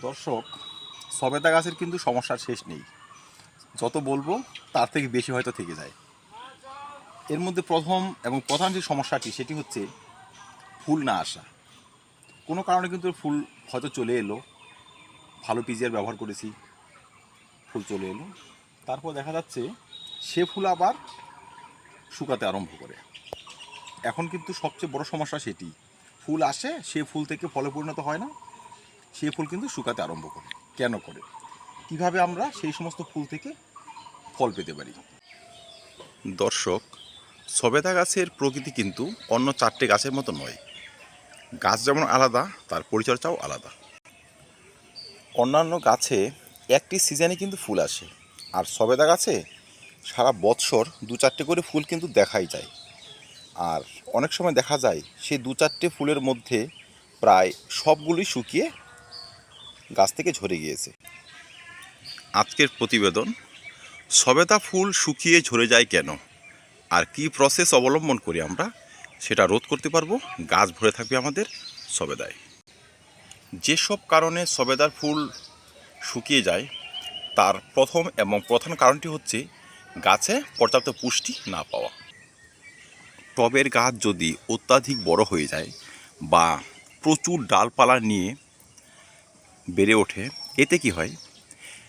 দর্শক সবেদা গাছের কিন্তু সমস্যার শেষ নেই। যত বলব, তার থেকে বেশি হয়তো থেকে যায়। এর মধ্যে প্রথম এবং প্রধান যে সমস্যাটি, সেটি হচ্ছে ফুল না আসা। কোনো কারণে কিন্তু ফুল হয়তো চলে এলো। ভালো পিজিআর ব্যবহার করেছি, ফুল চলে এলো। তারপর দেখা যাচ্ছে, সে ফুল আবার শুকাতে আরম্ভ করে। এখন কিন্তু সবচেয়ে বড় সমস্যা সেটি। ফুল আসে, সে ফুল থেকে ফলে পরিণত হয় না। সেই ফুল কিন্তু শুকাতে আরম্ভ করে কেন করে? কীভাবে আমরা সেই সমস্ত ফুল থেকে ফল পেতে পারি? দর্শক, সবেদা গাছের প্রকৃতি কিন্তু অন্য চারটে গাছের মতো নয়। গাছ যেমন আলাদা, তার পরিচর্যাও আলাদা। অন্যান্য গাছে একটি সিজনে কিন্তু ফুল আসে। আর সবেদা গাছে সারা বৎসর দু চারটে করে ফুল কিন্তু দেখাই যায়। আর অনেক সময় দেখা যায় সেই দু চারটে ফুলের মধ্যে প্রায় সবগুলোই শুকিয়ে গাছ থেকে ঝরে গিয়েছে। আজকের প্রতিবেদন, সবেদা ফুল শুকিয়ে ঝরে যায় কেন? আর কি প্রসেস অবলম্বন করি আমরা? সেটা রোধ করতে পারব। গাছ ভরে থাকবে আমাদের সবেদায়। যেসব কারণে সবেদার ফুল শুকিয়ে যায়, তার প্রথম এবং প্রধান কারণটি হচ্ছে গাছে পর্যাপ্ত পুষ্টি না পাওয়া। টবের গাছ যদি অত্যাধিক বড় হয়ে যায় বা প্রচুর ডালপালা নিয়ে বেড়ে ওঠে, এতে কি হয়?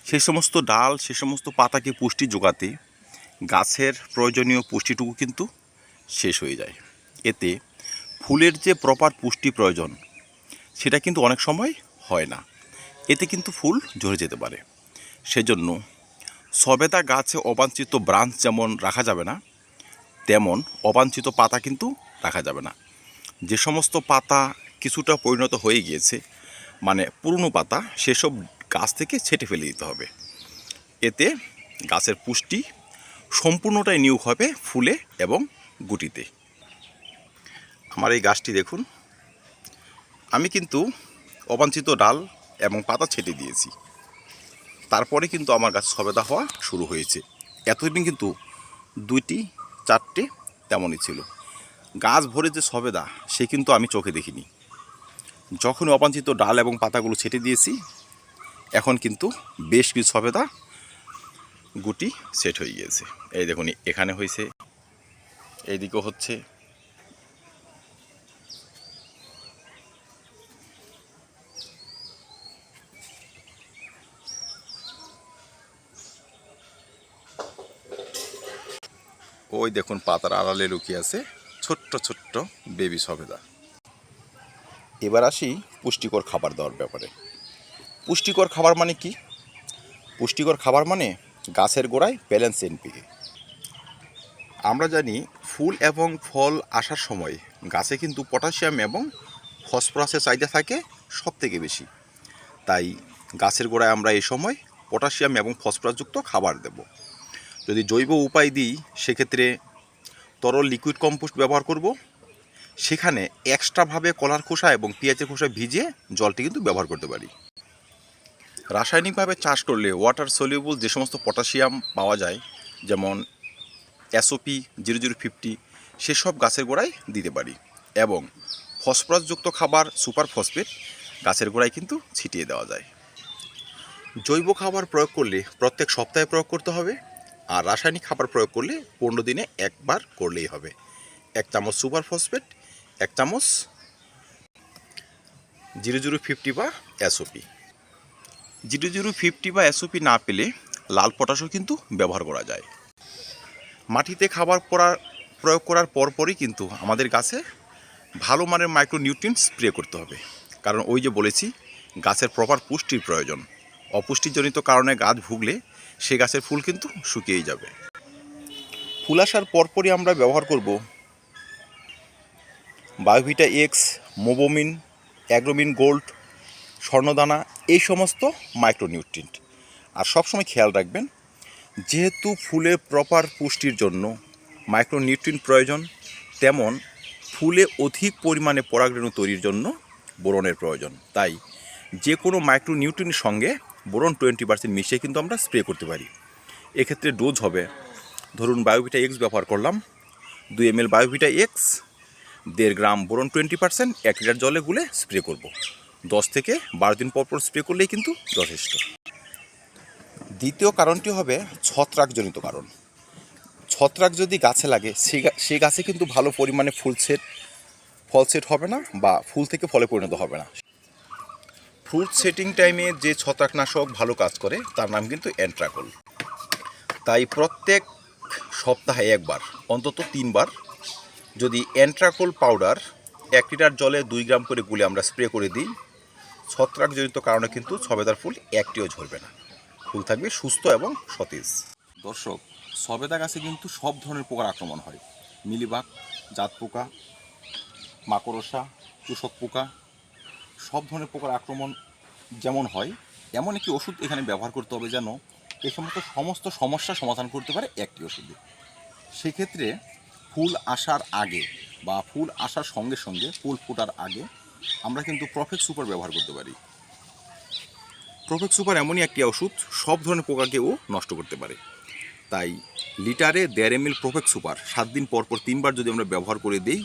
সেই সমস্ত ডাল, সে সমস্ত পাতাকে পুষ্টি যোগাতে গাছের প্রয়োজনীয় পুষ্টিটুকু কিন্তু শেষ হয়ে যায়। এতে ফুলের যে প্রপার পুষ্টি প্রয়োজন, সেটা কিন্তু অনেক সময় হয় না। এতে কিন্তু ফুল ঝরে যেতে পারে। সেজন্য সবেদা গাছে অবাঞ্ছিত ব্রাঞ্চ যেমন রাখা যাবে না, তেমন অবাঞ্ছিত পাতা কিন্তু রাখা যাবে না। যে সমস্ত পাতা কিছুটা পরিণত হয়ে গিয়েছে মানে পুরনো পাতা, সেসব গাছ থেকে ছেটে ফেলে দিতে হবে। এতে গাছের পুষ্টি সম্পূর্ণটাই নিয়োগ হবে ফুলে এবং গুটিতে। আমার এই গাছটি দেখুন। আমি কিন্তু অবাঞ্ছিত ডাল এবং পাতা ছেটে দিয়েছি। তারপরে কিন্তু আমার গাছ সবেদা হওয়া শুরু হয়েছে। এতদিন কিন্তু দুইটি, চারটে তেমনই ছিল। গাছ ভরে যে সবেদা, সে কিন্তু আমি চোখে দেখিনি। যখন অবাঞ্ছিত ডাল এবং পাতাগুলো ছেটে দিয়েছি, এখন কিন্তু বেশ কিছু সবেদা গুটি সেট হয়ে গিয়েছে। এই দেখুন, এখানে হয়েছে, এইদিকেও হচ্ছে। ওই দেখুন, পাতার আড়ালে লুকিয়ে আছে ছোট্ট ছোট্ট বেবি সবেদা। এবার আসি পুষ্টিকর খাবার দেওয়ার ব্যাপারে। পুষ্টিকর খাবার মানে কি? পুষ্টিকর খাবার মানে গাছের গোড়ায় ব্যালেন্স এনপিকে। আমরা জানি ফুল এবং ফল আসার সময় গাছে কিন্তু পটাশিয়াম এবং ফসফরাসের চাহিদা থাকে সব থেকে বেশি। তাই গাছের গোড়ায় আমরা এই সময় পটাশিয়াম এবং ফসফরাসযুক্ত খাবার দেব। যদি জৈব উপায় দিই, সেক্ষেত্রে তরল লিকুইড কম্পোস্ট ব্যবহার করব সেখানে এক্সট্রাভাবে কলার খোসা এবং পেঁয়াজের খোসা ভিজিয়ে জলটি কিন্তু ব্যবহার করতে পারি। রাসায়নিকভাবে চাষ করলে ওয়াটার সলিউবল যে সমস্ত পটাশিয়াম পাওয়া যায়, যেমন এসওপি জিরো জিরো ফিফটি সেসব গাছের গোড়ায় দিতে পারি এবং ফসফরাসযুক্ত খাবার সুপার ফসফেট গাছের গোড়ায় কিন্তু ছিটিয়ে দেওয়া যায়। জৈব খাবার প্রয়োগ করলে প্রত্যেক সপ্তাহে প্রয়োগ করতে হবে আর রাসায়নিক খাবার প্রয়োগ করলে পনেরো দিনে একবার করলেই হবে। এক চামচ সুপার ফসফেট এক চামচ জিরো জিরো ফিফটি বা এসওপি জিরো জিরো ফিফটি বা এসওপি না পেলে লাল পটাশও কিন্তু ব্যবহার করা যায়। মাটিতে খাবার পড়ার প্রয়োগ করার পরপরই কিন্তু আমাদের গাছে ভালো মানের মাইক্রো নিউট্রিয়েন্ট স্প্রে করতে হবে। কারণ ওই যে বলেছি, গাছের প্রপার পুষ্টির প্রয়োজন। অপুষ্টিজনিত কারণে গাছ ভুগলে সে গাছের ফুল কিন্তু শুকিয়েই যাবে। ফুল আসার পরপরই আমরা ব্যবহার করব Biovita X Mobomin, Agromin gold, স্বর্ণদানা, এই সমস্ত মাইক্রোনিউট্রিয়েন্ট। আর সবসময় খেয়াল রাখবেন, যেহেতু ফুলের প্রপার পুষ্টির জন্য মাইক্রোনিউট্রিয়েন্ট প্রয়োজন, তেমন ফুলে অধিক পরিমাণে পরাগরেণু তৈরির জন্য বোরনের প্রয়োজন। তাই যে কোনো মাইক্রোনিউট্রিয়েন্টের সঙ্গে বোরন টোয়েন্টি পার্সেন্ট মিশিয়ে কিন্তু আমরা স্প্রে করতে পারি। এক্ষেত্রে ডোজ হবে। ধরুন বায়োভিটা এক্স ব্যবহার করলাম, দুই এম এল বায়োভিটা এক্স দেড় গ্রাম বোরন টোয়েন্টি পার্সেন্ট, এক লিটার জলে গুলে স্প্রে করব। দশ থেকে বারো দিন পর পর স্প্রে করলেই কিন্তু যথেষ্ট। দ্বিতীয় কারণটি হবে ছত্রাকজনিত কারণ। ছত্রাক যদি গাছে লাগে, সে গা- সে গাছে কিন্তু ভালো পরিমাণে ফুল সেট, ফল সেট হবে না বা ফুল থেকে ফলে পরিণত হবে না। ফ্রুট সেটিং টাইমে যে ছত্রাকনাশক ভালো কাজ করে, তার নাম কিন্তু অ্যান্ট্রাকল। তাই প্রত্যেক সপ্তাহে একবার, অন্তত তিনবার যদি পাউডার এক লিটার জলে দুই গ্রাম করে গুলে আমরা স্প্রে করে দিই, ছত্রাকজনিত কারণে কিন্তু সবেদার ফুল একটিও ঝরবে না। ফুল থাকবে সুস্থ এবং সতেজ। দর্শক, সবেদা গাছে কিন্তু সব ধরনের পোকার আক্রমণ হয়। মিলিবাগ, জাত পোকা, মাকড়সা, চুষক পোকা, সব ধরনের পোকার আক্রমণ যেমন হয়, এমন একটি ওষুধ এখানে ব্যবহার করতে হবে যেন এ সমস্ত সমস্ত সমস্যা সমাধান করতে পারে একটি ওষুধে। সেক্ষেত্রে ফুল আসার আগে বা ফুল আসার সঙ্গে সঙ্গে ফুল ফোটার আগে আমরা কিন্তু প্রফেক্ট সুপার ব্যবহার করতে পারি। প্রফেক্ট সুপার এমনই একটি ওষুধ সব ধরনের পোকাকেও নষ্ট করতে পারে। তাই লিটারে দেড় এম এল প্রফেক্ট সুপার সাত দিন পর পর তিনবার যদি আমরা ব্যবহার করে দিই,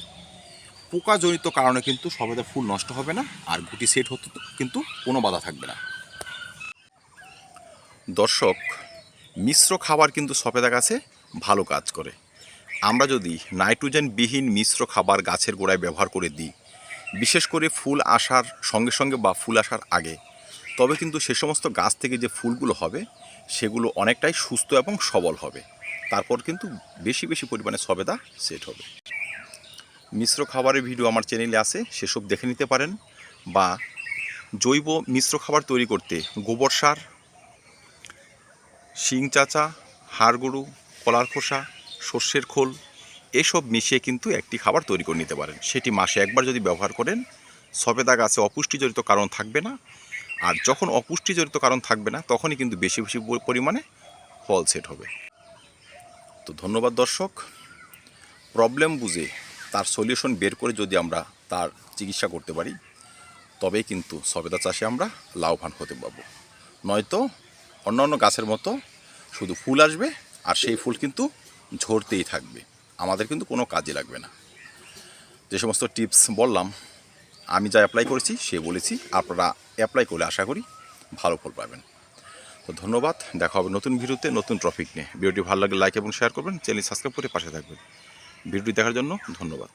পোকাজনিত কারণে কিন্তু সবেদা ফুল নষ্ট হবে না, আর গুটি সেট হতে কিন্তু কোনো বাধা থাকবে না। দর্শক, মিশ্র খাবার কিন্তু সবেদা গাছে ভালো কাজ করে। আমরা যদি নাইট্রোজেনবিহীন মিশ্র খাবার গাছের গোড়ায় ব্যবহার করে দিই, বিশেষ করে ফুল আসার সঙ্গে সঙ্গে বা ফুল আসার আগে, তবে কিন্তু সে সমস্ত গাছ থেকে যে ফুলগুলো হবে, সেগুলো অনেকটাই সুস্থ এবং সবল হবে। তারপর কিন্তু বেশি বেশি পরিমাণে সবেদা সেট হবে। মিশ্র খাবারের ভিডিও আমার চ্যানেলে আছে, সেসব দেখে নিতে পারেন। বা জৈব মিশ্র খাবার তৈরি করতে গোবর সার, শিং চাচা, হাড় গরু কলার খোসা সর্ষের খোল, এসব মিশিয়ে কিন্তু একটি খাবার তৈরি করে নিতে পারেন। সেটি মাসে একবার যদি ব্যবহার করেন, সবেদা গাছে অপুষ্টিজনিত কারণ থাকবে না। আর যখন অপুষ্টিজনিত কারণ থাকবে না, তখনই কিন্তু বেশি বেশি পরিমাণে ফল সেট হবে। তো ধন্যবাদ দর্শক। প্রবলেম বুঝে তার সলিউশন বের করে যদি আমরা তার চিকিৎসা করতে পারি, তবেই কিন্তু সবেদা চাষে আমরা লাভবান হতে পারব। নয়তো অন্যান্য গাছের মতো শুধু ফুল আসবে, আর সেই ফুল কিন্তু ঝরতেই থাকবে। আমাদের কিন্তু কোনো কাজে লাগবে না। যে সমস্ত টিপস বললাম, আমি যা অ্যাপ্লাই করেছি সে বলেছি, আপনারা অ্যাপ্লাই করলে আশা করি ভালো ফল পাবেন। তো ধন্যবাদ, দেখা হবে নতুন ভিডিওতে নতুন টপিক নিয়ে। ভিডিওটি ভালো লাগলে লাইক এবং শেয়ার করবেন চ্যানেল সাবস্ক্রাইব করে পাশে থাকবেন। ভিডিওটি দেখার জন্য ধন্যবাদ।